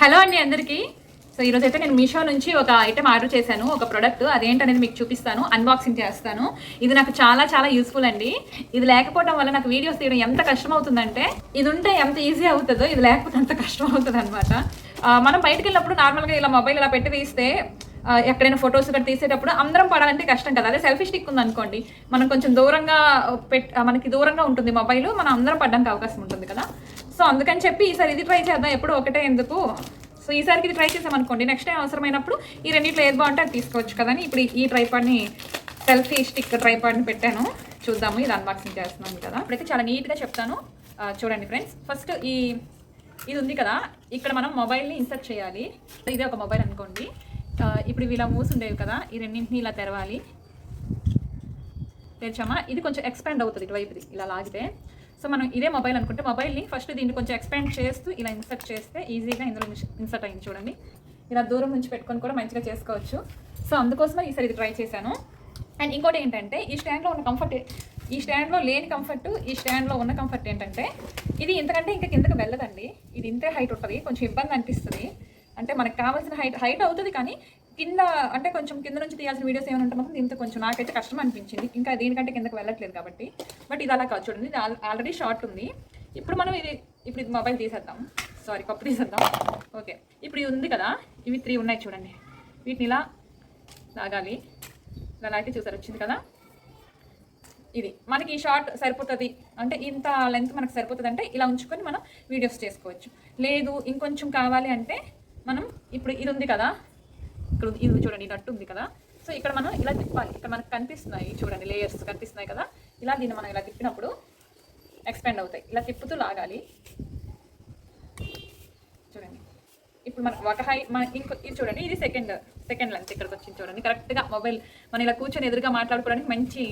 Hello అండి అందరికీ. So ఈరోజు అయితే నేను మీషో నుంచి ఒక ఐటెం ఆర్డర్ చేశాను. ఒక ప్రోడక్ట్ అదేంటనేది మీకు చూపిస్తాను. అన్బాక్సింగ్ చేస్తాను. ఇది నాకు చాలా చాలా యూస్ఫుల్ అండి. ఇది లేకపోవడం వల్ల నాకు వీడియోస్ తీయడం ఎంత కష్టం అవుతుందంటే ఇది ఉంటే ఎంత ఈజీ అవుతుందో ఇది లేకపోతే అంత కష్టం అవుతుంది అనమాట మనం బయటకు వెళ్ళినప్పుడు నార్మల్గా ఇలా మొబైల్ ఇలా పెట్టి తీస్తే ఎక్కడైనా ఫొటోస్ ఇక్కడ తీసేటప్పుడు అందరం పడాలంటే కష్టం కదా. అదే సెల్ఫీ స్టిక్ ఉందనుకోండి. మనం కొంచెం దూరంగా పెట్ మనకి దూరంగా ఉంటుంది మొబైల్ మనం అందరం పడడానికి అవకాశం ఉంటుంది కదా. సో అందుకని చెప్పి ఈసారి ఇది ట్రై చేద్దాం. ఎప్పుడు ఒకటే ఎందుకు? సో ఈసారికి ఇది ట్రై చేసామనుకోండి నెక్స్ట్ టైం అవసరమైనప్పుడు ఈ రెండింటిలో ఏది బాగుంటే అది తీసుకోవచ్చు కదని ఇప్పుడు ఈ ట్రైపాడ్ని సెల్ఫీ స్టిక్ ట్రైపాడ్ని పెట్టాను. చూద్దాము. ఇది అన్బాక్సింగ్ చేస్తున్నాను కదా. ఇప్పుడైతే చాలా నీట్గా చెప్తాను. చూడండి ఫ్రెండ్స్ ఫస్ట్ ఈ ఇది ఉంది కదా. ఇక్కడ మనం మొబైల్ని ఇన్సర్ట్ చేయాలి. ఇదే ఒక మొబైల్ అనుకోండి. ఇప్పుడు ఇవి ఇలా మూసుండేవి కదా. ఈ రెండింటిని ఇలా తెరవాలి. తెరిచామా? ఇది కొంచెం ఎక్స్పాండ్ అవుతుంది ఇటువైపుది. ఇలా లాగితే. సో మనం ఇదే మొబైల్ అనుకుంటే మొబైల్ని ఫస్ట్ దీన్ని కొంచెం ఎక్స్పాండ్ చేస్తూ ఇలా ఇన్సర్ట్ చేస్తే ఈజీగా ఇందులో ఇన్సర్ట్ అయింది చూడండి. ఇలా దూరం నుంచి పెట్టుకొని కూడా మంచిగా చేసుకోవచ్చు. సో అందుకోసమే ఈసారి ఇది ట్రై చేశాను. అండ్ ఇంకోటి ఏంటంటే ఈ స్టాండ్లో ఉన్న కంఫర్ట్ ఈ స్టాండ్లో లేని కంఫర్ట్ ఈ స్టాండ్లో ఉన్న కంఫర్ట్ ఏంటంటే ఇది ఇంతకంటే ఇంకా కిందకి వెళ్ళదండి. ఇది ఇంతే హైట్ ఉంటుంది కొంచెం ఇబ్బంది అనిపిస్తుంది. అంటే మనకు కావాల్సిన హైట్ హైట్ అవుతుంది కానీ కింద అంటే కొంచెం కింద నుంచి తీయాల్సిన వీడియోస్ ఏమైనా ఉంటే మాత్రం ఇంత కొంచెం నాకైతే కష్టం అనిపించింది. ఇంకా దీనికంటే కిందకి వెళ్ళట్లేదు కాబట్టి. బట్ ఇది అలా కాదు చూడండి ఇది ఆల్రెడీ షార్ట్ ఉంది. ఇప్పుడు మనం ఇది ఇప్పుడు ఇది మొబైల్ తీసేద్దాం. సారీ కప్పు తీసేద్దాం. ఓకే ఇప్పుడు ఇది ఉంది కదా ఇవి త్రీ ఉన్నాయి చూడండి. వీటిని ఇలా లాగాలి. ఇలా లాగితే చూసారు వచ్చింది కదా? ఇది. మనకి ఈ షార్ట్ సరిపోతుంది. అంటే ఇంత లెంత్ మనకు సరిపోతుంది అంటే ఇలా ఉంచుకొని మనం వీడియోస్ చేసుకోవచ్చు. లేదు ఇంకొంచెం కావాలి అంటే మనం ఇప్పుడు ఇది ఉంది కదా ఇక్కడ ఇది చూడండి నట్టు ఉంది కదా. సో ఇక్కడ మనం ఇలా తిప్పాలి. ఇక్కడ మనకు కనిపిస్తున్నాయి చూడండి లేయర్స్ కనిపిస్తున్నాయి కదా. ఇలా దీన్ని మనం ఇలా తిప్పినప్పుడు ఎక్స్పెండ్ అవుతాయి. ఇలా తిప్పుతూ లాగాలి. చూడండి. ఇప్పుడు మనం ఒక హై మన ఇంకో ఇది చూడండి ఇది సెకండ్ సెకండ్ లెంత్ ఇక్కడికి వచ్చింది చూడండి. కరెక్ట్గా మొబైల్ మనం ఇలా కూర్చొని ఎదురుగా మాట్లాడుకోవడానికి మంచి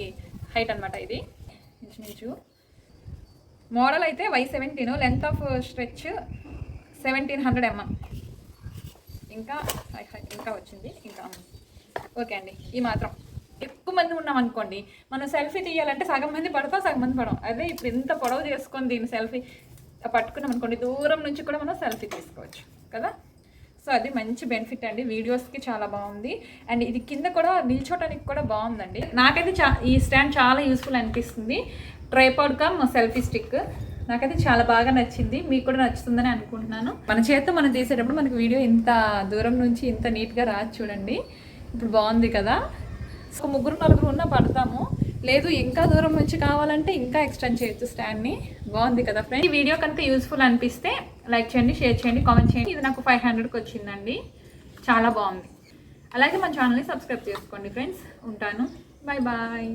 హైట్ అనమాట ఇది. ఇంచుమించు మోడల్ అయితే Y seventeen length of stretch seventeen hundred mm ఇంకా ఇంకా వచ్చింది ఇంకా ఓకే అండి ఈ మాత్రం. ఎక్కువ మంది ఉన్నాం అనుకోండి మనం సెల్ఫీ తీయాలంటే సగం మంది పడతాం సగం మంది పడం అదే ఇప్పుడు ఇంత పొడవు చేసుకొని దీన్ని సెల్ఫీ పట్టుకున్నాం అనుకోండి దూరం నుంచి కూడా మనం సెల్ఫీ తీసుకోవచ్చు కదా? సో అది మంచి బెనిఫిట్ అండి. వీడియోస్కి చాలా బాగుంది. అండ్ ఇది కింద కూడా నిల్చోటానికి కూడా బాగుందండి. నాకైతే చా ఈ స్టాండ్ చాలా యూస్ఫుల్ అనిపిస్తుంది. Tripod cum selfie stick. నాకైతే చాలా బాగా నచ్చింది. మీకు కూడా నచ్చుతుందని అనుకుంటున్నాను. మన చేత్తో మనం తీసేటప్పుడు మనకి వీడియో ఇంత దూరం నుంచి ఇంత నీట్గా రాదు చూడండి. ఇప్పుడు బాగుంది కదా. ఒక ముగ్గురు నలుగురు ఉన్నా పడతాము. లేదు ఇంకా దూరం నుంచి కావాలంటే ఇంకా ఎక్స్టెండ్ చేయొచ్చు స్టాండ్ని. బాగుంది కదా ఫ్రెండ్ ఈ వీడియో కనుక యూస్ఫుల్ అనిపిస్తే లైక్ చేయండి షేర్ చేయండి కామెంట్ చేయండి. ఇది నాకు ఫైవ్ హండ్రెడ్కి వచ్చిందండి. చాలా బాగుంది. అలాగే మన ఛానల్ని సబ్స్క్రైబ్ చేసుకోండి ఫ్రెండ్స్. ఉంటాను. Bye bye.